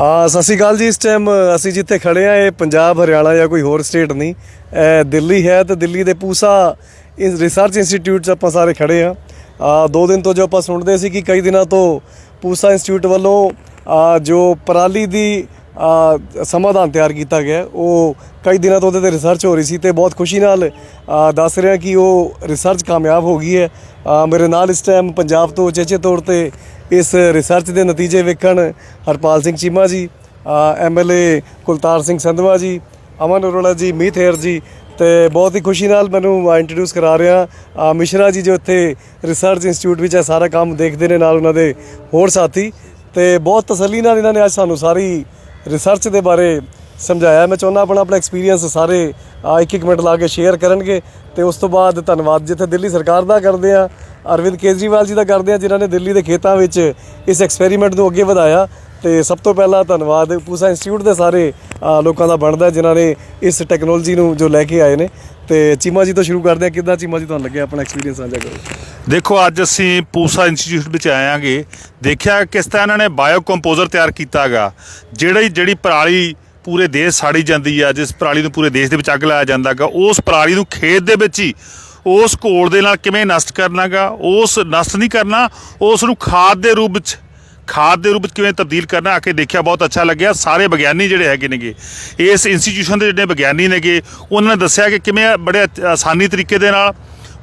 ਆ, ਸਤਿ ਸ਼੍ਰੀ ਅਕਾਲ ਜੀ, ਇਸ ਟਾਈਮ ਅਸੀਂ ਜਿੱਥੇ ਖੜੇ ਆ, ਇਹ ਪੰਜਾਬ, ਹਰਿਆਣਾ ਜਾਂ ਕੋਈ ਹੋਰ ਸਟੇਟ ਨਹੀਂ। ਇਹ ਦਿੱਲੀ ਹੈ ਤੇ ਦਿੱਲੀ ਦੇ ਪੂਸਾ ਇਸ ਰਿਸਰਚ ਇੰਸਟੀਚਿਊਟ 'ਚ ਆਪਾਂ ਸਾਰੇ ਖੜੇ ਆ। ਆ ਦੋ ਦਿਨ ਤੋਂ ਜੋ ਆਪਾਂ ਸੁਣਦੇ ਸੀ ਕਿ ਕਈ ਦਿਨਾਂ ਤੋਂ ਪੂਸਾ ਇੰਸਟੀਚਿਊਟ ਵੱਲੋਂ ਜੋ ਪਰਾਲੀ ਦੀ ਸਮਾਧਾਨ ਤਿਆਰ ਕੀਤਾ ਗਿਆ ਉਹ ਕਈ ਦਿਨਾਂ ਤੋਂ ਉਹਦੇ ਤੇ ਰਿਸਰਚ ਹੋ ਰਹੀ ਸੀ ਤੇ ਬਹੁਤ ਖੁਸ਼ੀ ਨਾਲ ਦੱਸ ਰਿਹਾ ਕਿ ਉਹ ਰਿਸਰਚ ਕਾਮਯਾਬ ਹੋ ਗਈ ਹੈ। ਮੇਰੇ ਨਾਲ ਇਸ ਟਾਈਮ ਪੰਜਾਬ ਤੋਂ ਉਚੇਚੇ ਤੌਰ ਤੇ ਇਸ ਰਿਸਰਚ ਦੇ ਨਤੀਜੇ ਵੇਖਣ ਹਰਪਾਲ ਸਿੰਘ ਚੀਮਾ ਜੀ ਐਮਐਲਏ ਕੁਲਤਾਰ ਸਿੰਘ ਸੰਧਵਾ ਜੀ, ਅਮਨ ਅਰੋੜਾ ਜੀ, ਮੀਤ ਹੇਰ ਜੀ ਤੇ ਬਹੁਤ ਹੀ ਖੁਸ਼ੀ ਨਾਲ ਮੈਨੂੰ ਇੰਟਰੋਡਿਊਸ ਕਰਾ ਰਿਹਾ ਮਿਸ਼ਰਾ ਜੀ ਜੋ ਇੱਥੇ ਰਿਸਰਚ ਇੰਸਟੀਚਿਊਟ ਵਿੱਚ ਇਹ ਸਾਰਾ ਕੰਮ ਦੇਖਦੇ ਨੇ ਨਾਲ ਉਹਨਾਂ ਦੇ ਹੋਰ ਸਾਥੀ ਤੇ ਬਹੁਤ ਤਸੱਲੀ ਨਾਲ ਇਹਨਾਂ ਨੇ ਅੱਜ ਸਾਨੂੰ ਸਾਰੀ ਰਿਸਰਚ ਦੇ ਬਾਰੇ ਸਮਝਾਇਆ। ਮੈਂ ਚਾਹੁੰਦਾ ਆਪਣਾ ਆਪਣਾ ਐਕਸਪੀਰੀਅੰਸ ਸਾਰੇ ਇੱਕ ਇੱਕ ਮਿੰਟ ਲਾ ਕੇ ਸ਼ੇਅਰ ਕਰਨਗੇ। ਤੇ ਉਸ ਤੋਂ ਬਾਅਦ ਧੰਨਵਾਦ ਜਿੱਥੇ ਦਿੱਲੀ ਸਰਕਾਰ ਦਾ ਕਰਦੇ ਆ ਅਰਵਿੰਦ ਕੇਜਰੀਵਾਲ ਜੀ ਦਾ ਕਰਦੇ ਆ ਜਿਨ੍ਹਾਂ ਨੇ ਦਿੱਲੀ ਦੇ ਖੇਤਾਂ ਵਿੱਚ ਇਸ ਐਕਸਪੈਰੀਮੈਂਟ ਨੂੰ ਅੱਗੇ ਵਧਾਇਆ। ਤੇ ਸਭ ਤੋਂ ਪਹਿਲਾਂ ਧੰਨਵਾਦ ਪੂਸਾ ਇੰਸਟੀਚਿਊਟ ਦੇ ਸਾਰੇ ਲੋਕਾਂ ਦਾ ਬਣਦਾ, ਜਿਨ੍ਹਾਂ ਨੇ ਇਸ ਟੈਕਨੋਲੋਜੀ ਨੂੰ ਜੋ ਲੈ ਕੇ ਆਏ ਨੇ। ਤੇ ਚੀਮਾ ਜੀ ਤੋਂ ਸ਼ੁਰੂ ਕਰਦੇ ਆ ਕਿੱਦਾਂ ਚੀਮਾ ਜੀ, ਤੁਹਾਨੂੰ ਲੱਗਿਆ ਆਪਣਾ ਐਕਸਪੀਰੀਅੰਸ ਸਾਂਝਾ ਕਰੋ? ਦੇਖੋ, ਅੱਜ ਅਸੀਂ ਪੂਸਾ ਇੰਸਟੀਚਿਊਟ ਵਿੱਚ ਆਏਾਂਗੇ ਦੇਖਿਆ ਕਿਸ ਤਰ੍ਹਾਂ ਇਹਨਾਂ ਨੇ ਬਾਇਓ ਕੰਪੋਜ਼ਰ ਤਿਆਰ ਕੀਤਾਗਾ ਜਿਹੜੀ ਜਿਹੜੀ ਪਰਾਲੀ ਪੂਰੇ ਦੇਸ਼ ਸਾੜੀ ਜਾਂਦੀ ਆ, ਜਿਸ ਪਰਾਲੀ ਨੂੰ ਪੂਰੇ ਦੇਸ਼ ਦੇ ਵਿੱਚ ਅੱਗ ਲਾਇਆ ਜਾਂਦਾਗਾ ਉਸ ਪਰਾਲੀ ਨੂੰ ਖੇਤ ਦੇ ਵਿੱਚ ਹੀ, ਉਸ ਘੋਲ ਦੇ ਨਾਲ ਕਿਵੇਂ ਨਸ਼ਟ ਕਰਨਾਗਾ ਉਸ ਨਸ਼ਟ ਨਹੀਂ ਕਰਨਾ, ਉਸ ਨੂੰ ਖਾਦ ਦੇ ਰੂਪ ਵਿੱਚ, ਖਾਦ ਦੇ ਰੂਪ ਵਿੱਚ ਕਿਵੇਂ ਤਬਦੀਲ ਕਰਨਾ, ਆ ਕੇ ਦੇਖਿਆ ਬਹੁਤ ਅੱਛਾ ਲੱਗਿਆ। ਸਾਰੇ ਵਿਗਿਆਨੀ ਜਿਹੜੇ ਹੈਗੇ ਨੇਗੇ, ਇਸ ਇੰਸਟੀਚਿਊਸ਼ਨ ਦੇ ਜਿਹੜੇ ਵਿਗਿਆਨੀ ਨੇਗੇ, ਉਹਨਾਂ ਨੇ ਦੱਸਿਆ ਕਿ ਕਿਵੇਂ ਬੜੇ ਆਤ- ਆਸਾਨੀ ਤਰੀਕੇ ਦੇ ਨਾਲ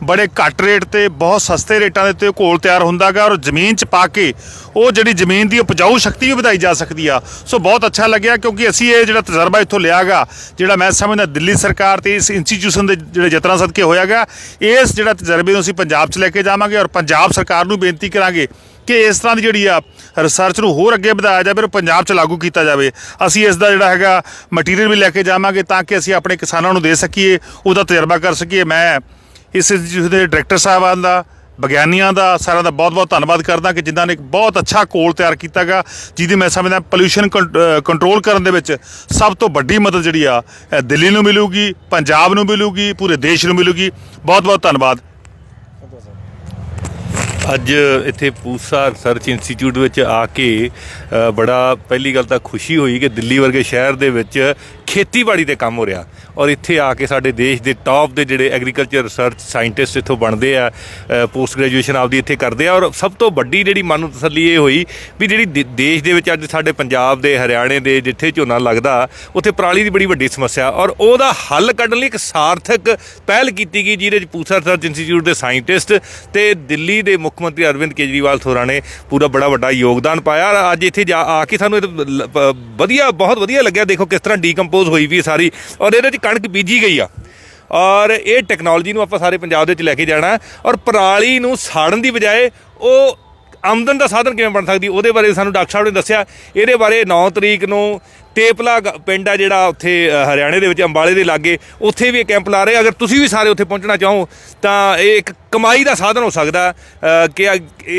ਬੜੇ ਘੱਟ ਰੇਟ ਤੇ, ਬਹੁਤ ਸਸਤੇ ਰੇਟਾਂ ਦੇ ਉੱਤੇ ਘੋਲ ਤਿਆਰ ਹੁੰਦਾਗਾ ਔਰ ਜ਼ਮੀਨ 'ਚ ਪਾ ਕੇ ਉਹ ਜਿਹੜੀ ਜ਼ਮੀਨ ਦੀ ਉਪਜਾਊ ਸ਼ਕਤੀ ਵੀ ਵਧਾਈ ਜਾ ਸਕਦੀ ਆ। ਸੋ ਬਹੁਤ ਅੱਛਾ ਲੱਗਿਆ ਕਿਉਂਕਿ ਅਸੀਂ ਇਹ ਜਿਹੜਾ ਤਜਰਬਾ ਇੱਥੋਂ ਲਿਆਗਾ, ਜਿਹੜਾ ਮੈਂ ਸਮਝਦਾ ਦਿੱਲੀ ਸਰਕਾਰ ਤੇ ਇਸ ਇੰਸਟੀਚਿਊਸ਼ਨ ਦੇ ਜਿਹੜੇ ਯਤਨਾਂ ਸਦਕੇ ਹੋਇਆਗਾ, ਇਸ ਜਿਹੜਾ ਤਜਰਬੇ ਨੂੰ ਅਸੀਂ ਪੰਜਾਬ 'ਚ ਲੈ ਕੇ ਜਾਵਾਂਗੇ ਔਰ ਪੰਜਾਬ ਸਰਕਾਰ ਨੂੰ ਬੇਨਤੀ ਕਰਾਂਗੇ ਕਿ ਇਸ ਤਰ੍ਹਾਂ ਦੀ ਜਿਹੜੀ ਆ ਰਿਸਰਚ ਨੂੰ ਹੋਰ ਅੱਗੇ ਵਧਾਇਆ ਜਾਵੇ ਔਰ ਪੰਜਾਬ 'ਚ ਲਾਗੂ ਕੀਤਾ ਜਾਵੇ। ਅਸੀਂ ਇਸ ਦਾ ਜਿਹੜਾ ਹੈਗਾ ਮਟੀਰੀਅਲ ਵੀ ਲੈ ਕੇ ਜਾਵਾਂਗੇ ਤਾਂ ਕਿ ਅਸੀਂ ਆਪਣੇ ਕਿਸਾਨਾਂ ਨੂੰ ਦੇ ਸਕੀਏ, ਉਹਦਾ ਤਜਰਬਾ ਕਰ ਸਕੀਏ। ਮੈਂ ਇਸ ਇੰਸਟੀਚਿਊਟ ਦੇ ਡਾਇਰੈਕਟਰ ਸਾਹਿਬਾਨ ਦਾ, ਵਿਗਿਆਨੀਆਂ ਦਾ, ਸਾਰਿਆਂ ਦਾ ਬਹੁਤ-ਬਹੁਤ ਧੰਨਵਾਦ ਕਰਦਾ ਕਿ ਜਿਨ੍ਹਾਂ ਨੇ ਇੱਕ ਬਹੁਤ ਅੱਛਾ ਕੋਲ ਤਿਆਰ ਕੀਤਾਗਾ ਜਿਹਦੀ ਮੈਂ ਸਮਝਦਾ ਪੋਲੂਸ਼ਨ ਕੰਟਰੋਲ ਕਰਨ ਦੇ ਵਿੱਚ ਸਭ ਤੋਂ ਵੱਡੀ ਮਦਦ ਜਿਹੜੀ ਆ ਦਿੱਲੀ ਨੂੰ ਮਿਲੂਗੀ, ਪੰਜਾਬ ਨੂੰ ਮਿਲੂਗੀ, ਪੂਰੇ ਦੇਸ਼ ਨੂੰ ਮਿਲੂਗੀ। ਬਹੁਤ-ਬਹੁਤ ਧੰਨਵਾਦ। ਅੱਜ ਇੱਥੇ ਪੂਸਾ ਰਿਸਰਚ ਇੰਸਟੀਚਿਊਟ ਵਿੱਚ ਆ ਕੇ ਬੜਾ ਪਹਿਲੀ ਗੱਲ ਤਾਂ ਖੁਸ਼ੀ ਹੋਈ ਕਿ ਦਿੱਲੀ ਵਰਗੇ ਸ਼ਹਿਰ ਦੇ ਵਿੱਚ ਖੇਤੀਬਾੜੀ ਦੇ ਕੰਮ ਹੋ ਰਿਹਾ। ਔਰ ਇੱਥੇ ਆ ਕੇ ਸਾਡੇ ਦੇਸ਼ ਦੇ ਟੌਪ ਦੇ ਜਿਹੜੇ ਐਗਰੀਕਲਚਰ ਰਿਸਰਚ ਸਾਇੰਟਿਸਟ ਇੱਥੋਂ ਬਣਦੇ ਆ ਪੋਸਟ ਗ੍ਰੈਜੂਏਸ਼ਨ ਆਪਦੀ ਇੱਥੇ ਕਰਦੇ ਆ। ਔਰ ਸਭ ਤੋਂ ਵੱਡੀ ਜਿਹੜੀ ਮਨ ਨੂੰ ਤਸੱਲੀ ਇਹ ਹੋਈ ਵੀ ਜਿਹੜੀ ਦੇ- ਦੇਸ਼ ਦੇ ਵਿੱਚ ਅੱਜ ਸਾਡੇ ਪੰਜਾਬ ਦੇ, ਹਰਿਆਣੇ ਦੇ ਜਿੱਥੇ ਝੋਨਾ ਲੱਗਦਾ, ਉੱਥੇ ਪਰਾਲੀ ਦੀ ਬੜੀ ਵੱਡੀ ਸਮੱਸਿਆ। ਔਰ ਉਹਦਾ ਹੱਲ ਕੱਢਣ ਲਈ ਇੱਕ ਸਾਰਥਕ ਪਹਿਲ ਕੀਤੀ ਗਈ, ਜਿਹਦੇ ਵਿੱਚ ਪੂਸਾ ਰਿਸਰਚ ਇੰਸਟੀਚਿਊਟ ਦੇ ਸਾਇੰਟਿਸਟ ਤੇ ਦਿੱਲੀ ਦੇ ਮੁੱਖ ਮੰਤਰੀ ਅਰਵਿੰਦ ਕੇਜਰੀਵਾਲ ਥੋਰਾ ਨੇ ਪੂਰਾ ਬੜਾ ਵੱਡਾ ਯੋਗਦਾਨ ਪਾਇਆ। ਔਰ ਅੱਜ ਇੱਥੇ ਜਾ, ਆ ਕੇ ਸਾਨੂੰ ਇਹ ਵਧੀਆ, ਬਹੁਤ ਵਧੀਆ ਲੱਗਿਆ। ਦੇਖੋ ਕਿਸ ਤਰ੍ਹਾਂ ਡੀਕੰਪੋਜ਼ ਹੋਈ ਵੀ ਸਾਰੀ ਔਰ ਇਹਦੇ ਵਿੱਚ ਕਣਕ ਬੀਜੀ ਗਈ ਆ। ਔਰ ਇਹ ਟੈਕਨੋਲੋਜੀ ਨੂੰ ਆਪਾਂ ਸਾਰੇ ਪੰਜਾਬ ਦੇ ਵਿੱਚ ਲੈ ਕੇ ਜਾਣਾ ਔਰ ਪਰਾਲੀ ਨੂੰ ਸਾੜਨ ਦੀ ਬਜਾਏ ਉਹ ਆਮਦਨ ਦਾ ਸਾਧਨ ਕਿਵੇਂ ਬਣ ਸਕਦੀ ਉਹਦੇ ਬਾਰੇ ਸਾਨੂੰ ਡਾਕਟਰ ਸਾਹਿਬ ਨੇ ਦੱਸਿਆ। ਇਹਦੇ ਬਾਰੇ 9 ਤਰੀਕ ਨੂੰ ਟੇਪਲਾ ਪਿੰਡ ਆ ਜਿਹੜਾ ਉੱਥੇ ਹਰਿਆਣੇ ਦੇ ਵਿੱਚ, ਅੰਬਾਲੇ ਦੇ ਲਾਗੇ, ਉੱਥੇ ਵੀ ਇਹ ਕੈਂਪ ਲਾ ਰਹੇ ਅਗਰ ਤੁਸੀਂ ਵੀ ਸਾਰੇ ਉੱਥੇ ਪਹੁੰਚਣਾ ਚਾਹੋ, ਤਾਂ ਇਹ ਇੱਕ ਕਮਾਈ ਦਾ ਸਾਧਨ ਹੋ ਸਕਦਾ ਕਿ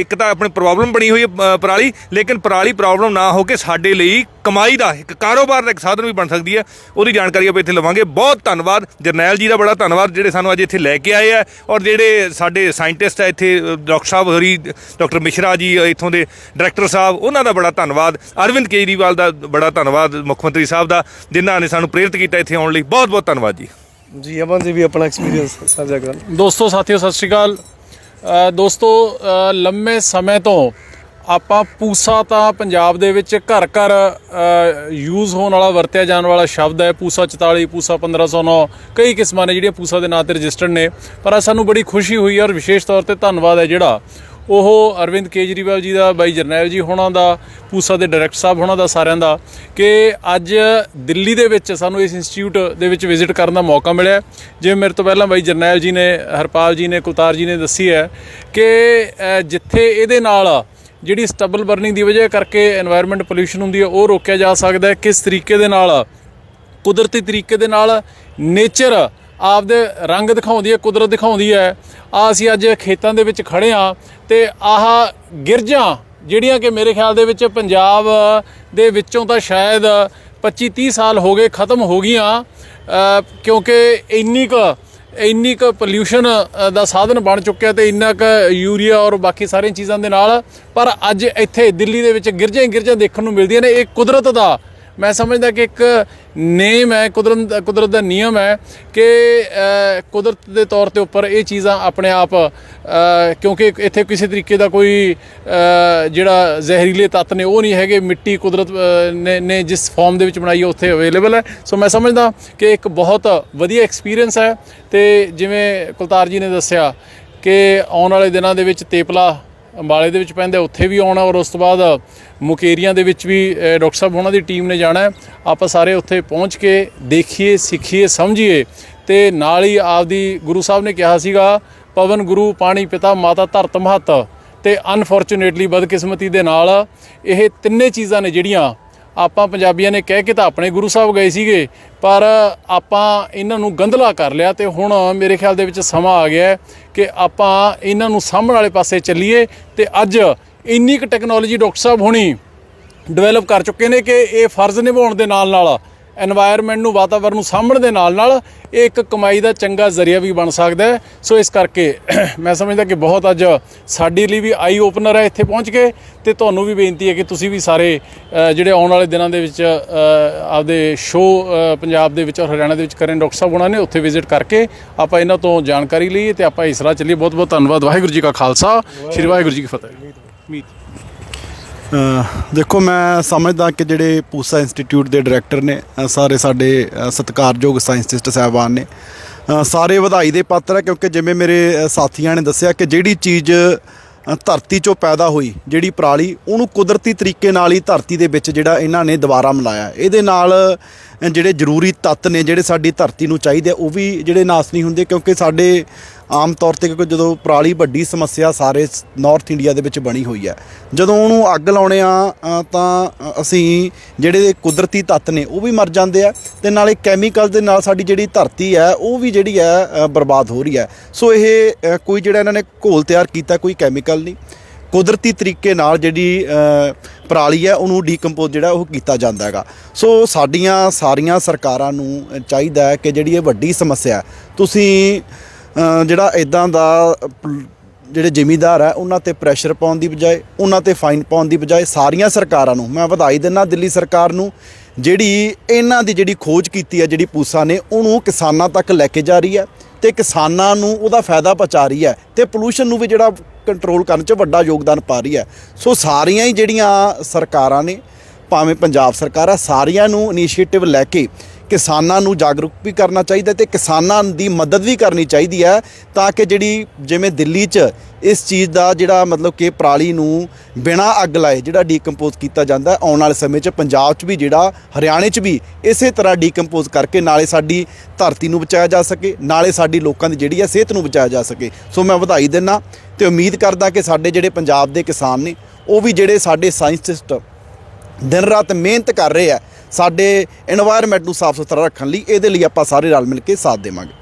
ਇੱਕ ਤਾਂ ਆਪਣੀ ਪ੍ਰੋਬਲਮ ਬਣੀ ਹੋਈ ਹੈ ਪਰਾਲੀ, ਲੇਕਿਨ ਪਰਾਲੀ ਪ੍ਰੋਬਲਮ ਨਾ ਹੋ ਕੇ ਸਾਡੇ ਲਈ ਕਮਾਈ ਦਾ ਇੱਕ ਕਾਰੋਬਾਰ ਦਾ ਇੱਕ ਸਾਧਨ ਵੀ ਬਣ ਸਕਦੀ ਹੈ। ਉਹਦੀ ਜਾਣਕਾਰੀ ਆਪਾਂ ਇੱਥੇ ਲਵਾਂਗੇ। ਬਹੁਤ ਧੰਨਵਾਦ। ਜਰਨੈਲ ਜੀ ਦਾ ਬੜਾ ਧੰਨਵਾਦ, ਜਿਹੜੇ ਸਾਨੂੰ ਅੱਜ ਇੱਥੇ ਲੈ ਕੇ ਆਏ ਆ ਔਰ ਜਿਹੜੇ ਸਾਡੇ ਸਾਇੰਟਿਸਟ ਆ ਇੱਥੇ ਡਾਕਟਰ ਸਾਹਿਬ ਹਰੀ, ਡਾਕਟਰ ਮਿਸ਼ਰਾ ਜੀ, ਇੱਥੋਂ ਦੇ ਡਾਇਰੈਕਟਰ ਸਾਹਿਬ, ਉਹਨਾਂ ਦਾ ਬੜਾ ਧੰਨਵਾਦ। ਅਰਵਿੰਦ ਕੇਜਰੀਵਾਲ ਦਾ ਬੜਾ ਧੰਨਵਾਦ। ਮੁੱਖ ਮੰਤਰੀ ਸਾਹਿਬ ਦਾ ਜਿਨ੍ਹਾਂ ਨੇ ਸਾਨੂੰ ਪ੍ਰੇਰਿਤ ਕੀਤਾ ਇੱਥੇ ਆਉਣ ਲਈ। ਬਹੁਤ ਬਹੁਤ ਧੰਨਵਾਦ ਜੀ। ਜੀ ਅਮਨ ਜੀ ਵੀ ਆਪਣਾ ਐਕਸਪੀਰੀਅੰਸ ਸਾਂਝਾ ਕਰਨ। ਦੋਸਤੋ ਸਾਥੀਓ ਸਤਿ ਸ਼੍ਰੀ ਅਕਾਲ। ਦੋਸਤੋ ਲੰਮੇ ਸਮੇਂ ਤੋਂ ਆਪਾਂ ਪੂਸਾ ਤਾਂ ਪੰਜਾਬ ਦੇ ਵਿੱਚ ਘਰ ਘਰ ਯੂਜ਼ ਹੋਣ ਵਾਲਾ ਵਰਤਿਆ ਜਾਣ ਵਾਲਾ ਸ਼ਬਦ ਹੈ। ਪੂਸਾ 44 ਪੂਸਾ 1509 ਕਈ ਕਿਸਮਾਂ ਨੇ ਜਿਹੜੀਆਂ ਪੂਸਾ ਦੇ ਨਾਂ ਤੇ ਰਜਿਸਟਰਡ ਨੇ। ਪਰ ਅੱਜ ਸਾਨੂੰ ਬੜੀ ਖੁਸ਼ੀ ਹੋਈ ਔਰ ਵਿਸ਼ੇਸ਼ ਤੌਰ ਤੇ ਧੰਨਵਾਦ ਹੈ ਜਿਹੜਾ ਉਹ ਅਰਵਿੰਦ ਕੇਜਰੀਵਾਲ ਜੀ ਦਾ, ਬਾਈ ਜਰਨੈਲ ਜੀ ਹੋਣਾ ਦਾ, ਪੂਸਾ ਦੇ ਡਾਇਰੈਕਟਰ ਸਾਹਿਬ ਹੋਣਾ ਦਾ, ਸਾਰਿਆਂ ਦਾ, ਕਿ ਅੱਜ ਦਿੱਲੀ ਦੇ ਵਿੱਚ ਸਾਨੂੰ ਇਸ ਇੰਸਟੀਚਿਊਟ ਦੇ ਵਿੱਚ ਵਿਜ਼ਿਟ ਕਰਨ ਦਾ ਮੌਕਾ ਮਿਲਿਆ ਜਿਵੇਂ ਮੇਰੇ ਤੋਂ ਪਹਿਲਾਂ ਬਾਈ ਜਰਨੈਲ ਜੀ ਨੇ, ਹਰਪਾਲ ਜੀ ਨੇ ਕੁਤਾਰ ਜੀ ਨੇ ਦੱਸੀ ਹੈ ਕਿ ਜਿੱਥੇ ਇਹਦੇ ਨਾਲ ਜਿਹੜੀ ਸਟਬਲ ਬਰਨਿੰਗ ਦੀ ਵਜ੍ਹਾ ਕਰਕੇ এনवायरमेंट ਪੋਲੂਸ਼ਨ ਹੁੰਦੀ ਹੈ, ਉਹ ਰੋਕਿਆ ਜਾ ਸਕਦਾ ਹੈ। ਕਿਸ ਤਰੀਕੇ ਦੇ ਨਾਲ, ਕੁਦਰਤੀ ਤਰੀਕੇ ਦੇ ਨਾਲ ਨੇਚਰ ਆਪਦੇ ਰੰਗ ਦਿਖਾਉਂਦੀ ਹੈ, ਕੁਦਰਤ ਦਿਖਾਉਂਦੀ ਹੈ। ਆ ਅਸੀਂ ਅੱਜ ਖੇਤਾਂ ਦੇ ਵਿੱਚ ਖੜੇ ਆ ਤੇ ਆਹ ਗਿਰਜਾਂ ਜਿਹੜੀਆਂ ਕਿ ਮੇਰੇ ਖਿਆਲ ਦੇ ਵਿੱਚ ਪੰਜਾਬ ਦੇ ਵਿੱਚੋਂ ਤਾਂ ਸ਼ਾਇਦ 25 30 ਸਾਲ ਹੋ ਗਏ ਖਤਮ ਹੋ ਗਈਆਂ। ਕਿਉਂਕਿ ਇੰਨੀ ਕੁ ਇੰਨੀ ਕੁ ਪੋਲਿਊਸ਼ਨ ਦਾ ਸਾਧਨ ਬਣ ਚੁੱਕਿਆ ਤੇ ਇੰਨਾ ਕੁ ਯੂਰੀਆ ਔਰ ਬਾਕੀ ਸਾਰੀਆਂ ਚੀਜ਼ਾਂ ਦੇ ਨਾਲ। ਪਰ ਅੱਜ ਇੱਥੇ ਦਿੱਲੀ ਦੇ ਵਿੱਚ ਗਿਰਜਾਂ ਹੀ ਗਿਰਜਾਂ ਦੇਖਣ ਨੂੰ ਮਿਲਦੀਆਂ ਨੇ। ਇਹ ਕੁਦਰਤ ਦਾ ਮੈਂ ਸਮਝਦਾ ਕਿ ਇੱਕ ਨੇਮ ਹੈ, ਕੁਦਰਤ ਕੁਦਰਤ ਦਾ ਨਿਯਮ ਹੈ ਕਿ ਕੁਦਰਤ ਦੇ ਤੌਰ ਤੇ ਉੱਪਰ ਇਹ ਚੀਜ਼ਾਂ ਆਪਣੇ ਆਪ ਕਿਉਂਕਿ ਇੱਥੇ ਕਿਸੇ ਤਰੀਕੇ ਦਾ ਕੋਈ ਜਿਹੜਾ ਜ਼ਹਿਰੀਲੇ ਤੱਤ ਨੇ, ਉਹ ਨਹੀਂ ਹੈਗੇ। ਮਿੱਟੀ, ਕੁਦਰਤ ਨੇ ਨੇ ਜਿਸ ਫਾਰਮ ਦੇ ਵਿੱਚ ਬਣਾਈ ਹੈ, ਉੱਥੇ ਅਵੇਲੇਬਲ ਹੈ। ਸੋ ਮੈਂ ਸਮਝਦਾ ਕਿ ਇੱਕ ਬਹੁਤ ਵਧੀਆ ਐਕਸਪੀਰੀਅੰਸ ਹੈ। ਤੇ ਜਿਵੇਂ ਕੁਲਤਾਰ ਜੀ ਨੇ ਦੱਸਿਆ ਕਿ ਆਉਣ ਵਾਲੇ ਦਿਨਾਂ ਦੇ ਵਿੱਚ ਤੇਪਲਾ ਅੰਬਾਲੇ ਦੇ ਵਿੱਚ ਪੈਂਦਾ ਉੱਥੇ ਵੀ ਆਉਣਾ ਔਰ ਉਸ ਤੋਂ ਬਾਅਦ ਮੁਕੇਰੀਆਂ ਦੇ ਵਿੱਚ ਵੀ ਡਾਕਟਰ ਸਾਹਿਬ ਉਹਨਾਂ ਦੀ ਟੀਮ ਨੇ ਜਾਣਾ ਆਪਾਂ ਸਾਰੇ ਉੱਥੇ ਪਹੁੰਚ ਕੇ ਦੇਖੀਏ, ਸਿੱਖੀਏ, ਸਮਝੀਏ ਤੇ ਨਾਲ ਹੀ ਆਪਦੀ ਗੁਰੂ ਸਾਹਿਬ ਨੇ ਕਿਹਾ ਸੀਗਾ, ਪਵਨ ਗੁਰੂ, ਪਾਣੀ ਪਿਤਾ, ਮਾਤਾ ਧਰਤ ਮਹਤ ਤੇ ਅਨਫੋਰਚੂਨੇਟਲੀ ਬਦਕਿਸਮਤੀ ਦੇ ਨਾਲ ਇਹ ਤਿੰਨੇ ਚੀਜ਼ਾਂ ਨੇ ਜਿਹੜੀਆਂ ਆਪਾਂ ਪੰਜਾਬੀਆਂ ਨੇ ਕਹਿ ਕੇ ਤਾਂ ਆਪਣੇ ਗੁਰੂ ਸਾਹਿਬ ਗਏ ਸੀਗੇ, ਪਰ ਆਪਾਂ ਇਹਨਾਂ ਨੂੰ ਗੰਧਲਾ ਕਰ ਲਿਆ ਤੇ ਹੁਣ ਮੇਰੇ ਖਿਆਲ ਦੇ ਵਿੱਚ ਸਮਾਂ ਆ ਗਿਆ ਕਿ ਆਪਾਂ ਇਹਨਾਂ ਨੂੰ ਸਾਹਮਣ ਵਾਲੇ ਪਾਸੇ ਚੱਲੀਏ ਤੇ ਅੱਜ ਇੰਨੀ ਕੁ ਟੈਕਨੋਲੋਜੀ ਡਾਕਟਰ ਸਾਹਿਬ ਹੋਣੀ ਡਿਵੈਲਪ ਕਰ ਚੁੱਕੇ ਨੇ ਕਿ ਇਹ ਫਰਜ਼ ਨਿਭਾਉਣ ਦੇ ਨਾਲ ਨਾਲ এਨवायरमेंट ਨੂੰ, ਵਾਤਾਵਰਨ ਨੂੰ ਸਾਂਭਣ ਦੇ ਨਾਲ ਨਾਲ ਇਹ ਇੱਕ ਕਮਾਈ ਦਾ ਚੰਗਾ ਜ਼ਰੀਆ ਵੀ ਬਣ ਸਕਦਾ ਹੈ। ਸੋ ਇਸ ਕਰਕੇ ਮੈਂ ਸਮਝਦਾ ਕਿ ਬਹੁਤ ਅੱਜ ਸਾਡੇ ਲਈ ਵੀ ਆਈ ਓਪਨਰ ਹੈ ਇੱਥੇ ਪਹੁੰਚ ਕੇ ਤੇ ਤੁਹਾਨੂੰ ਵੀ ਬੇਨਤੀ ਹੈ ਕਿ ਤੁਸੀਂ ਵੀ ਸਾਰੇ ਜਿਹੜੇ ਆਉਣ ਵਾਲੇ ਦਿਨਾਂ ਦੇ ਵਿੱਚ ਆਪਦੇ ਸ਼ੋ ਪੰਜਾਬ ਦੇ ਵਿੱਚ ਔਰ ਹਰਿਆਣਾ ਦੇ ਵਿੱਚ ਕਰਨ ਡਾਕਟਰ ਸਾਹਿਬ ਉਹਨਾਂ ਨੇ, ਉੱਥੇ ਵਿਜ਼ਿਟ ਕਰਕੇ ਆਪਾਂ ਇਹਨਾਂ ਤੋਂ ਜਾਣਕਾਰੀ ਲਈ ਤੇ ਆਪਾਂ ਇਸ ਰਾਹ ਚੱਲੀਏ। ਬਹੁਤ ਬਹੁਤ ਧੰਨਵਾਦ। ਵਾਹਿਗੁਰੂ ਜੀ ਕਾ ਖਾਲਸਾ। ਸ੍ਰੀ ਵਾਹਿਗੁਰੂ ਜੀ ਕੀ ਫਤਿਹ। ਮੀਤ। ਦੇਖੋ ਮੈਂ ਸਮਝਦਾ ਕਿ ਜਿਹੜੇ ਪੂਸਾ ਇੰਸਟੀਚਿਊਟ ਦੇ ਡਾਇਰੈਕਟਰ ਨੇ ਸਾਰੇ ਸਾਡੇ ਸਤਿਕਾਰਯੋਗ ਸਾਇੰਟਿਸਟ ਸਾਹਿਬਾਨ ਨੇ ਸਾਰੇ ਵਧਾਈ ਦੇ ਪਾਤਰ ਹੈ ਕਿਉਂਕਿ ਜਿਵੇਂ ਮੇਰੇ ਸਾਥੀਆਂ ਨੇ ਦੱਸਿਆ ਕਿ ਜਿਹੜੀ ਚੀਜ਼ ਧਰਤੀ ਚੋਂ ਪੈਦਾ ਹੋਈ ਜਿਹੜੀ ਪਰਾਲੀ ਉਹਨੂੰ ਕੁਦਰਤੀ ਤਰੀਕੇ ਨਾਲ ਹੀ ਧਰਤੀ ਦੇ ਵਿੱਚ ਜਿਹੜਾ ਇਹਨਾਂ ਨੇ ਦੁਬਾਰਾ ਮਿਲਾਇਆ। ਇਹਦੇ ਨਾਲ ਜਿਹੜੇ ਜ਼ਰੂਰੀ ਤੱਤ ਨੇ ਜਿਹੜੇ ਸਾਡੀ ਧਰਤੀ ਨੂੰ ਚਾਹੀਦੇ ਆ, ਉਹ ਵੀ ਜਿਹੜੇ ਨਾਸ ਨਹੀਂ ਹੁੰਦੇ ਕਿਉਂਕਿ ਸਾਡੇ ਆਮ ਤੌਰ ਤੇ ਕਿਉਂਕਿ ਜਦੋਂ ਪਰਾਲੀ ਵੱਡੀ ਸਮੱਸਿਆ ਸਾਰੇ ਨਾਰਥ ਇੰਡੀਆ ਦੇ ਵਿੱਚ ਬਣੀ ਹੋਈ ਹੈ। ਜਦੋਂ ਉਹਨੂੰ ਅੱਗ ਲਾਉਣੇ ਆ ਤਾਂ ਅਸੀਂ ਜਿਹੜੇ ਕੁਦਰਤੀ ਤੱਤ ਨੇ ਉਹ ਵੀ ਮਰ ਜਾਂਦੇ ਆ ਤੇ ਨਾਲੇ ਕੈਮੀਕਲ ਦੇ ਨਾਲ ਸਾਡੀ ਜਿਹੜੀ ਧਰਤੀ ਹੈ, ਉਹ ਵੀ ਜਿਹੜੀ ਹੈ ਬਰਬਾਦ ਹੋ ਰਹੀ ਹੈ। ਸੋ ਇਹ ਕੋਈ ਜਿਹੜਾ ਇਹਨਾਂ ਨੇ ਘੋਲ ਤਿਆਰ ਕੀਤਾ ਕੋਈ ਕੈਮੀਕਲ ਨਹੀਂ। ਕੁਦਰਤੀ ਤਰੀਕੇ ਨਾਲ ਜਿਹੜੀ ਪਰਾਲੀ ਹੈ, ਉਹਨੂੰ ਡੀਕੰਪੋਜ਼ ਜਿਹੜਾ ਉਹ ਕੀਤਾ ਜਾਂਦਾ ਹੈਗਾ। ਸੋ ਸਾਡੀਆਂ ਸਾਰੀਆਂ ਸਰਕਾਰਾਂ ਨੂੰ ਚਾਹੀਦਾ ਹੈ ਕਿ ਜਿਹੜੀ ਇਹ ਵੱਡੀ ਸਮੱਸਿਆ ਤੁਸੀਂ ਜਿਹੜਾ ਇਦਾਂ ਦਾ ਜਿਹੜੇ ਜ਼ਿਮੀਦਾਰ ਹੈ ਉਹਨਾਂ ਤੇ ਪ੍ਰੈਸ਼ਰ ਪਾਉਣ ਦੀ ਬਜਾਏ, ਉਹਨਾਂ ਤੇ ਫਾਈਨ ਪਾਉਣ ਦੀ ਬਜਾਏ ਸਾਰੀਆਂ ਸਰਕਾਰਾਂ ਨੂੰ, ਮੈਂ ਵਧਾਈ ਦਿੰਦਾ ਦਿੱਲੀ ਸਰਕਾਰ ਨੂੰ, ਜਿਹੜੀ ਇਹਨਾਂ ਦੀ ਜਿਹੜੀ ਖੋਜ ਕੀਤੀ ਹੈ ਜਿਹੜੀ ਪੂਸਾ ਨੇ, ਉਹਨੂੰ ਕਿਸਾਨਾਂ ਤੱਕ ਲੈ ਕੇ ਜਾ ਰਹੀ ਹੈ ਤੇ ਕਿਸਾਨਾਂ ਨੂੰ ਉਹਦਾ ਫਾਇਦਾ ਪਹੁੰਚਾ ਰਹੀ ਹੈ ਤੇ ਪੋਲੂਸ਼ਨ ਨੂੰ ਵੀ ਜਿਹੜਾ ਕੰਟਰੋਲ ਕਰਨ 'ਚ ਵੱਡਾ ਯੋਗਦਾਨ ਪਾ ਰਹੀ ਹੈ ਸੋ ਸਾਰੀਆਂ ਹੀ ਜਿਹੜੀਆਂ ਸਰਕਾਰਾਂ ਨੇ, ਭਾਵੇਂ ਪੰਜਾਬ ਸਰਕਾਰ ਆ, ਸਾਰੀਆਂ ਨੂੰ ਇਨੀਸ਼ੀਏਟਿਵ ਲੈ ਕੇ ਕਿਸਾਨਾਂ ਨੂੰ ਜਾਗਰੂਕ ਵੀ ਕਰਨਾ ਚਾਹੀਦਾ ਤੇ ਕਿਸਾਨਾਂ ਦੀ ਮਦਦ ਵੀ ਕਰਨੀ ਚਾਹੀਦੀ ਹੈ ਤਾਂ ਕਿ ਜਿਹੜੀ ਜਿਵੇਂ ਦਿੱਲੀ 'ਚ ਇਸ ਚੀਜ਼ ਦਾ ਜਿਹੜਾ ਮਤਲਬ ਕਿ ਪਰਾਲੀ ਨੂੰ ਬਿਨਾਂ ਅੱਗ ਲਾਏ ਜਿਹੜਾ ਡੀਕੰਪੋਜ਼ ਕੀਤਾ ਜਾਂਦਾ ਆਉਣ ਵਾਲੇ ਸਮੇਂ 'ਚ ਪੰਜਾਬ 'ਚ ਵੀ ਜਿਹੜਾ, ਹਰਿਆਣੇ 'ਚ ਵੀ ਇਸੇ ਤਰ੍ਹਾਂ ਡੀਕੰਪੋਜ਼ ਕਰਕੇ ਨਾਲੇ ਸਾਡੀ ਧਰਤੀ ਨੂੰ ਬਚਾਇਆ ਜਾ ਸਕੇ, ਨਾਲੇ ਸਾਡੀ ਲੋਕਾਂ ਦੀ ਜਿਹੜੀ ਹੈ ਸਿਹਤ ਨੂੰ ਬਚਾਇਆ ਜਾ ਸਕੇ। ਸੋ ਮੈਂ ਵਧਾਈ ਦਿੰਦਾ ਤੇ ਉਮੀਦ ਕਰਦਾ ਕਿ ਸਾਡੇ ਜਿਹੜੇ ਪੰਜਾਬ ਦੇ ਕਿਸਾਨ ਨੇ, ਉਹ ਵੀ ਜਿਹੜੇ ਸਾਡੇ ਸਾਇੰਟਿਸਟ ਦਿਨ ਰਾਤ ਮਿਹਨਤ ਕਰ ਰਹੇ ਆ ਸਾਡੇ এনवायरमेंट ਨੂੰ ਸਾਫ਼ ਸੁਥਰਾ ਰੱਖਣ ਲਈ ਇਹਦੇ ਲਈ ਆਪਾਂ ਸਾਰੇ ਰਲ ਮਿਲ ਕੇ ਸਾਥ ਦੇਵਾਂਗੇ।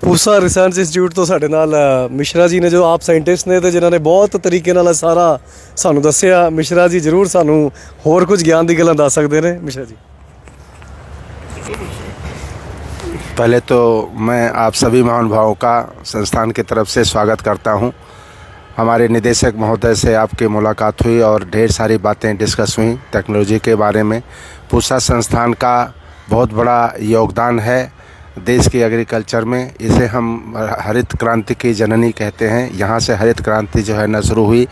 ਪੂਸਾ ਰਿਸਰਚ ਇੰਸਟੀਚਿਊਟ ਤੋਂ ਸਾਡੇ ਨਾਲ ਮਿਸ਼ਰਾ ਜੀ ਨੇ ਜੋ ਆਪ ਸਾਇੰਟਿਸਟ ਨੇ ਤੇ ਜਿਨ੍ਹਾਂ ਨੇ ਬਹੁਤ ਤਰੀਕੇ ਨਾਲ ਸਾਰਾ ਸਾਨੂੰ ਦੱਸਿਆ ਮਿਸ਼ਰਾ ਜੀ ਜ਼ਰੂਰ ਸਾਨੂੰ ਹੋਰ ਕੁਝ ਗਿਆਨ ਦੀ ਗੱਲਾਂ ਦੱਸ ਸਕਦੇ ਨੇ ਮਿਸ਼ਰਾ ਜੀ। पहले तो मैं आप सभी महानुभावों का ਸੰਸਥਾਨ की ਤਰਫ से स्वागत करता हूं हमारे निदेशक महोदय से आपकी मुलाकात हुई और ढेर सारी बातें डिस्कस हुई टेक्नोलॉजी के बारे में। पूसा संस्थान का बहुत बड़ा योगदान है देश के एग्रीकल्चर में। इसे हम हरित क्रांति की जननी कहते हैं। यहाँ से हरित क्रांति जो है न शुरू हुई।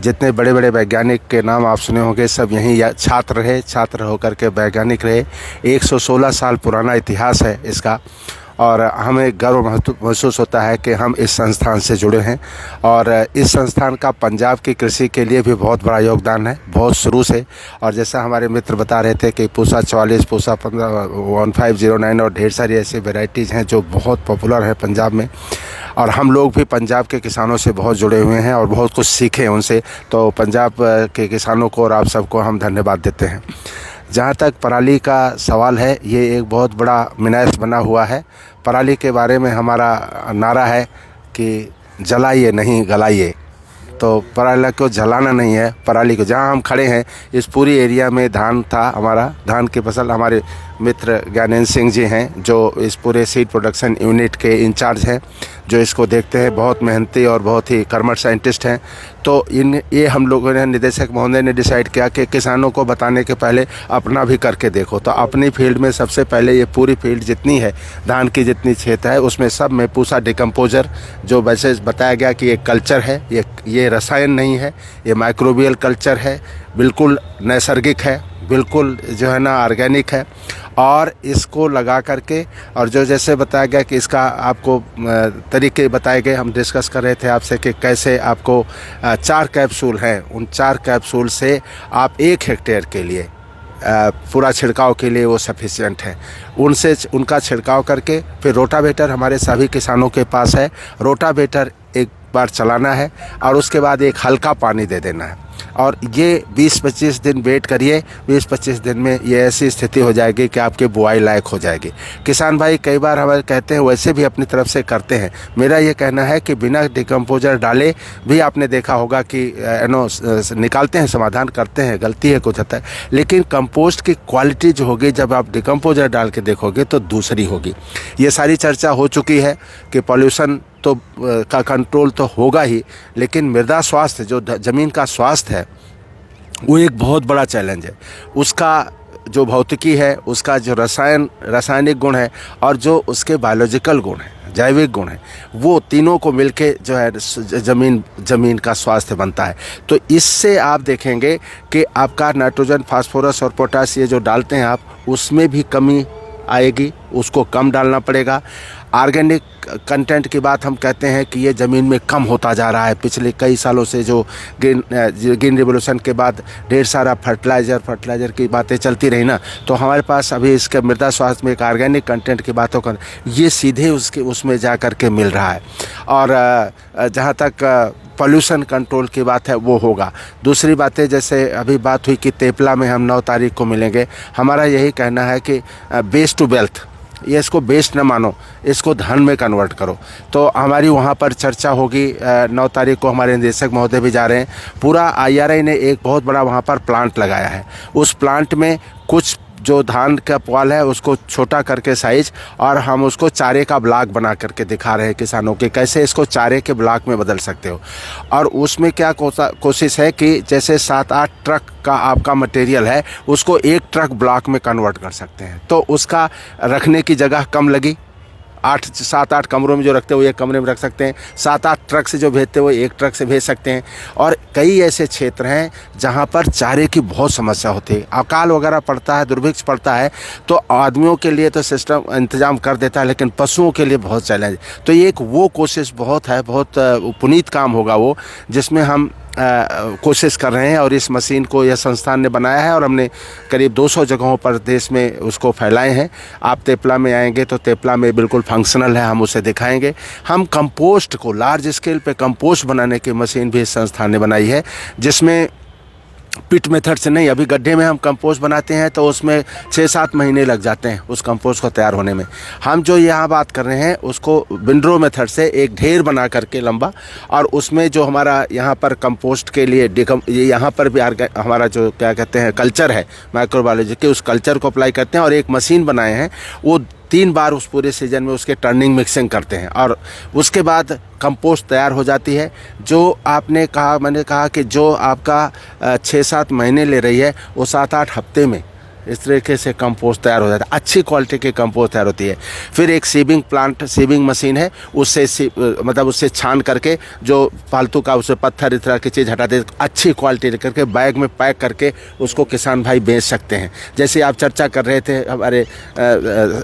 जितने बड़े बड़े वैज्ञानिक के नाम आप सुने होंगे, सब यहीं छात्र रहे, छात्र होकर के वैज्ञानिक रहे। 116 साल पुराना इतिहास है इसका। और हमें गर्व महसूस होता है कि हम इस संस्थान से जुड़े हैं और इस संस्थान का पंजाब की कृषि के लिए भी बहुत बड़ा योगदान है, बहुत शुरू से और जैसा हमारे मित्र बता रहे थे कि पूसा चवालीस, पूसा पंद्रह, वन फाइव ज़ीरो नाइन और ढेर सारी ऐसी वेराइटीज़ हैं जो बहुत पॉपुलर हैं पंजाब में। और हम लोग भी पंजाब के किसानों से बहुत जुड़े हुए हैं और बहुत कुछ सीखे उनसे। तो पंजाब के किसानों को और आप सबको हम धन्यवाद देते हैं। जहाँ तक पराली का सवाल है, ये एक बहुत बड़ा मिनास बना हुआ है। पराली के बारे में हमारा नारा है कि जलाइए, नहीं गलाइए। तो पराली को जलाना नहीं है, पराली को, जहाँ हम खड़े हैं, इस पूरी एरिया में धान था, हमारा, धान की फ़सल हमारे मित्र ज्ञानेंद्र सिंह जी हैं, जो इस पूरे सीड प्रोडक्शन यूनिट के इंचार्ज हैं, जो इसको देखते हैं, बहुत मेहनती और बहुत ही कर्मठ साइंटिस्ट हैं। तो इन, ये हम लोगों ने, निदेशक महोदय ने डिसाइड किया कि किसानों को बताने के पहले अपना भी करके देखो। तो अपनी फ़ील्ड में सबसे पहले ये पूरी फ़ील्ड जितनी है, धान की जितनी क्षेत्र है, उसमें सब में पूसा डिकम्पोजर जो वैसे बताया गया कि ये कल्चर है, ये ये रसायन नहीं है, ये माइक्रोबियल कल्चर है, बिल्कुल नैसर्गिक है। बिल्कुल जो है ना ऑर्गेनिक है। और इसको लगा करके, और जो जैसे बताया गया कि इसका आपको तरीके बताए गए, हम डिस्कस कर रहे थे आपसे कि कैसे आपको चार कैप्सूल हैं। उन चार कैप्सूल से आप एक हेक्टेयर के लिए पूरा छिड़काव के लिए वो सफिशिएंट है। उनसे उनका छिड़काव करके फिर रोटावेटर हमारे सभी किसानों के पास है। रोटावेटर बार चलाना है और उसके बाद एक हल्का पानी दे देना है। और ये 20-25 दिन वेट करिए 20-25 दिन में ये ऐसी स्थिति हो जाएगी कि आपकी बुआई लायक हो जाएगी। किसान भाई, कई बार हमारे कहते हैं, वैसे भी अपनी तरफ़ से करते हैं। मेरा ये कहना है कि बिना डिकम्पोजर डाले भी आपने देखा होगा कि नो निकालते हैं, समाधान करते हैं, गलती है, कुछ होता है लेकिन कंपोस्ट की क्वालिटी जो होगी, जब आप डिकम्पोजर डाल के देखोगे तो दूसरी होगी। ये सारी चर्चा हो चुकी है कि पॉल्यूशन तो का कंट्रोल तो होगा ही, लेकिन मृदा स्वास्थ्य, जो ज़मीन का स्वास्थ्य है, वो एक बहुत बड़ा चैलेंज है। उसका जो भौतिकी है, उसका जो रसायन, रासायनिक गुण है, और जो उसके बायोलॉजिकल गुण है, जैविक गुण है, वो तीनों को मिलके जो है ज़मीन ज़मीन का स्वास्थ्य बनता है। तो इससे आप देखेंगे कि आपका नाइट्रोजन, फास्फोरस और पोटास, ये जो डालते हैं आप, उसमें भी कमी आएगी, उसको कम डालना पड़ेगा। ऑर्गेनिक कंटेंट की बात हम कहते हैं कि ये ज़मीन में कम होता जा रहा है। पिछले कई सालों से जो ग्रीन ग्रीन रिवोल्यूशन के बाद ढेर सारा फर्टिलाइज़र फर्टिलाइज़र की बातें चलती रही ना तो हमारे पास अभी इसके मृदा स्वास्थ्य में एक ऑर्गेनिक कंटेंट की बातों का, ये सीधे उसके, उसमें जा कर के मिल रहा है। और जहाँ तक पॉल्यूशन कंट्रोल की बात है, वो होगा। दूसरी बातें, जैसे अभी बात हुई कि तेपला में हम नौ तारीख को मिलेंगे, हमारा यही कहना है कि बेस टू वेल्थ ये इसको बेस्ट न मानो, इसको धन में कन्वर्ट करो। तो हमारी वहाँ पर चर्चा होगी नौ तारीख को हमारे निदेशक महोदय भी जा रहे हैं। पूरा आईआरआई ने एक बहुत बड़ा वहाँ पर प्लांट लगाया है। उस प्लांट में कुछ जो धान का पुआल है, उसको छोटा करके साइज़ और हम उसको चारे का ब्लॉक बना करके दिखा रहे हैं किसानों के, कैसे इसको चारे के ब्लॉक में बदल सकते हो। और उसमें क्या कोशिश है कि जैसे सात आठ ट्रक का आपका मटेरियल है, उसको एक ट्रक ब्लॉक में कन्वर्ट कर सकते हैं। तो उसका रखने की जगह कम लगी आठ सात आठ कमरों में जो रखते हैं, वो एक कमरे में रख सकते हैं। सात आठ ट्रक से जो भेजते हैं, वो एक ट्रक से भेज सकते हैं। और कई ऐसे क्षेत्र हैं जहाँ पर चारे की बहुत समस्या होती है। अकाल वगैरह पड़ता है, दुर्भिक्ष पड़ता है तो आदमियों के लिए तो सिस्टम इंतज़ाम कर देता है, लेकिन पशुओं के लिए बहुत चैलेंज तो ये एक वो कोशिश बहुत है, बहुत पुनीत काम होगा वो, जिसमें हम कोशिश कर रहे हैं और इस मशीन को यह संस्थान ने बनाया है और हमने करीब 200 जगहों पर देश में उसको फैलाए हैं। आप तेपला में आएँगे तो तेपला में बिल्कुल फंक्शनल है, हम उसे दिखाएँगे। हम कंपोस्ट को लार्ज स्केल पे कंपोस्ट बनाने की मशीन भी इस संस्थान ने बनाई है, जिसमें पिट मेथड से नहीं, अभी गड्ढे में हम कंपोस्ट बनाते हैं तो उसमें छः सात महीने लग जाते हैं उस कंपोस्ट को तैयार होने में। हम जो यहाँ बात कर रहे हैं, उसको विंड्रो मेथड से एक ढेर बना करके लंबा और उसमें जो हमारा यहाँ पर कंपोस्ट के लिए डिकम, ये यहाँ पर भी हमारा जो क्या कहते हैं, कल्चर है, माइक्रोबायोलॉजी के, उस कल्चर को अप्लाई करते हैं और एक मशीन बनाए हैं, वो तीन बार उस पूरे सीज़न में उसके टर्निंग मिक्सिंग करते हैं और उसके बाद कंपोस्ट तैयार हो जाती है। जो आपने कहा, मैंने कहा कि जो आपका छः सात महीने ले रही है, वो सात आठ हफ़्ते में इस तरीके से कंपोस्ट तैयार हो जाता है। अच्छी क्वालिटी की कंपोस्ट तैयार होती है। फिर एक सीविंग प्लांट सीविंग मशीन है। उससे मतलब उससे छान करके जो फालतू का उससे पत्थर इस तरह की चीज़ हटा दे अच्छी क्वालिटी करके बैग में पैक करके उसको किसान भाई बेच सकते हैं। जैसे आप चर्चा कर रहे थे, हमारे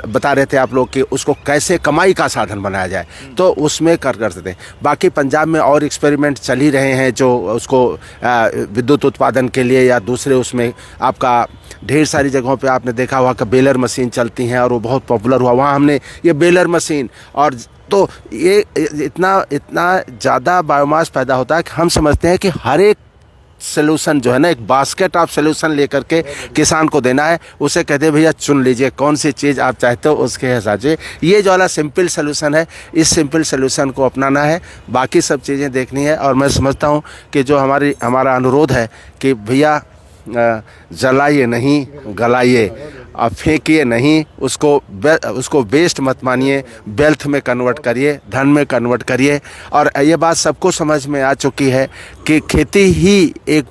बता रहे थे आप लोग कि उसको कैसे कमाई का साधन बनाया जाए। तो उसमें कर कर सकते हैं। बाकी पंजाब में और एक्सपेरिमेंट चल ही रहे हैं जो उसको विद्युत उत्पादन के लिए या दूसरे उसमें आपका ढेर सारी जगहों पे आपने देखा हुआ कि बेलर मशीन चलती हैं और वो बहुत पॉपुलर हुआ। वहाँ हमने ये बेलर मशीन और तो ये इतना इतना ज़्यादा बायोमास पैदा होता है कि हम समझते हैं कि हर एक सोल्यूशन जो है ना, एक बास्केट ऑफ़ सोल्यूशन लेकर के किसान को देना है। उसे कहते भैया, चुन लीजिए, कौन सी चीज़ आप चाहते हो उसके हिसाब से। ये जो वाला सिंपल सोल्यूशन है, इस सिंपल सोल्यूशन को अपनाना है। बाकी सब चीज़ें देखनी है और मैं समझता हूँ कि जो हमारी, हमारा अनुरोध है कि, भैया जलाइए नहीं गलाइए। आप फेंकिए नहीं उसको बे, उसको वेस्ट मत मानिए। वेल्थ में कन्वर्ट करिए धन में कन्वर्ट करिए। और ये बात सबको समझ में आ चुकी है कि खेती ही एक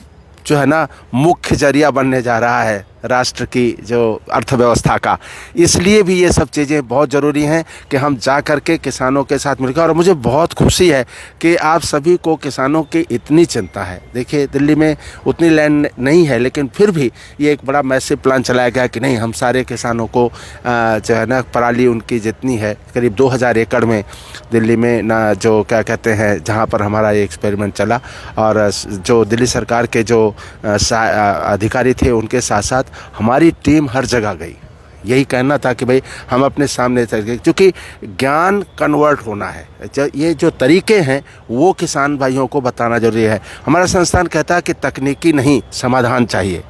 जो है ना मुख्य ज़रिया बनने जा रहा है। राष्ट्र की जो अर्थव्यवस्था का। इसलिए भी ये सब चीज़ें बहुत ज़रूरी हैं कि हम जा कर के किसानों के साथ मिलकर, और मुझे बहुत खुशी है कि आप सभी को किसानों की इतनी चिंता है। देखिए, दिल्ली में उतनी लैंड नहीं है, लेकिन फिर भी ये एक बड़ा मैसिव प्लान चलाया गया कि नहीं, हम सारे किसानों को जो है ना, पराली उनकी जितनी है, करीब 2000 एकड़ में दिल्ली में ना जो, क्या कहते हैं, जहाँ पर हमारा ये एक्सपेरिमेंट चला। और जो दिल्ली सरकार के जो अधिकारी थे, उनके साथ साथ हमारी टीम हर जगह गई। यही कहना था कि भाई, हम अपने सामने क्योंकि ज्ञान कन्वर्ट होना है। जो ये जो तरीके हैं, वो किसान भाइयों को बताना ज़रूरी है। हमारा संस्थान कहता है कि तकनीकी नहीं, समाधान चाहिए।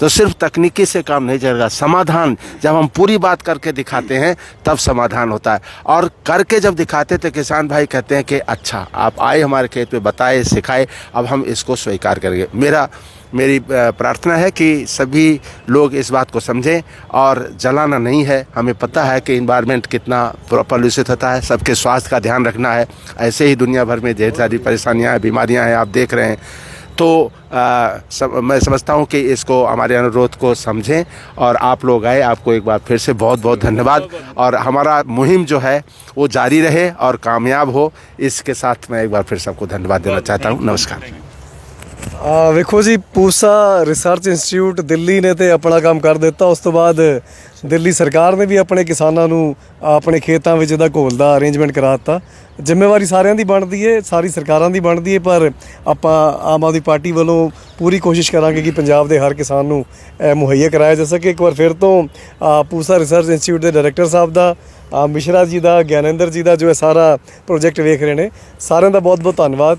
तो सिर्फ़ तकनीकी से काम नहीं चलेगा, समाधान। जब हम पूरी बात करके दिखाते हैं, तब समाधान होता है। और करके जब दिखाते तो किसान भाई कहते हैं कि अच्छा आप आए हमारे खेत पे बताए, सिखाए, अब हम इसको स्वीकार करेंगे। मेरा, मेरी प्रार्थना है कि सभी लोग इस बात को समझें और जलाना नहीं है। हमें पता है कि इन्वायरमेंट कितना पॉल्यूशित होता है, सबके स्वास्थ्य का ध्यान रखना है। ऐसे ही दुनिया भर में ढेर सारी परेशानियाँ हैं, बीमारियाँ हैं, आप देख रहे हैं। तो आ, सब, मैं समझता हूँ कि इसको हमारे अनुरोध को समझें और आप लोग आए आपको एक बार फिर से बहुत बहुत धन्यवाद। और हमारा मुहिम जो है वो जारी रहे और कामयाब हो। इसके साथ मैं एक बार फिर सबको धन्यवाद देना चाहता हूँ। नमस्कार। ਆ, ਵੇਖੋ ਜੀ, ਪੂਸਾ ਰਿਸਰਚ ਇੰਸਟੀਚਿਊਟ ਦਿੱਲੀ ਨੇ ਤੇ ਆਪਣਾ ਕੰਮ ਕਰ ਦਿੱਤਾ। ਉਸ ਤੋਂ ਬਾਅਦ ਦਿੱਲੀ ਸਰਕਾਰ ਨੇ ਵੀ ਆਪਣੇ ਕਿਸਾਨਾਂ ਨੂੰ, ਆਪਣੇ ਖੇਤਾਂ ਵਿੱਚ ਇਹਦਾ ਘੋਲ ਦਾ ਅਰੇਂਜਮੈਂਟ ਕਰਾ ਦਿੱਤਾ। ਜ਼ਿੰਮੇਵਾਰੀ ਸਾਰਿਆਂ ਦੀ ਬਣਦੀ ਏ, ਸਾਰੀ ਸਰਕਾਰਾਂ ਦੀ ਬਣਦੀ ਏ, ਪਰ ਆਪਾਂ ਆਮ ਆਦਮੀ ਪਾਰਟੀ ਵੱਲੋਂ ਪੂਰੀ ਕੋਸ਼ਿਸ਼ ਕਰਾਂਗੇ ਕਿ ਪੰਜਾਬ ਦੇ ਹਰ ਕਿਸਾਨ ਨੂੰ ਮੁਹੱਈਆ ਕਰਾਇਆ ਜਾ ਸਕੇ। ਇੱਕ ਵਾਰ ਫਿਰ ਤੋਂ ਪੂਸਾ ਰਿਸਰਚ ਇੰਸਟੀਚਿਊਟ ਦੇ ਡਾਇਰੈਕਟਰ ਸਾਹਿਬ ਦਾ ਮਿਸ਼ਰਾ ਜੀ ਦਾ, ਗਿਆਨੇਂਦਰ ਜੀ ਦਾ ਜੋ ਹੈ ਸਾਰਾ ਪ੍ਰੋਜੈਕਟ ਵੇਖ ਰਹੇ ਨੇ, ਸਾਰਿਆਂ ਦਾ ਬਹੁਤ ਬਹੁਤ ਧੰਨਵਾਦ।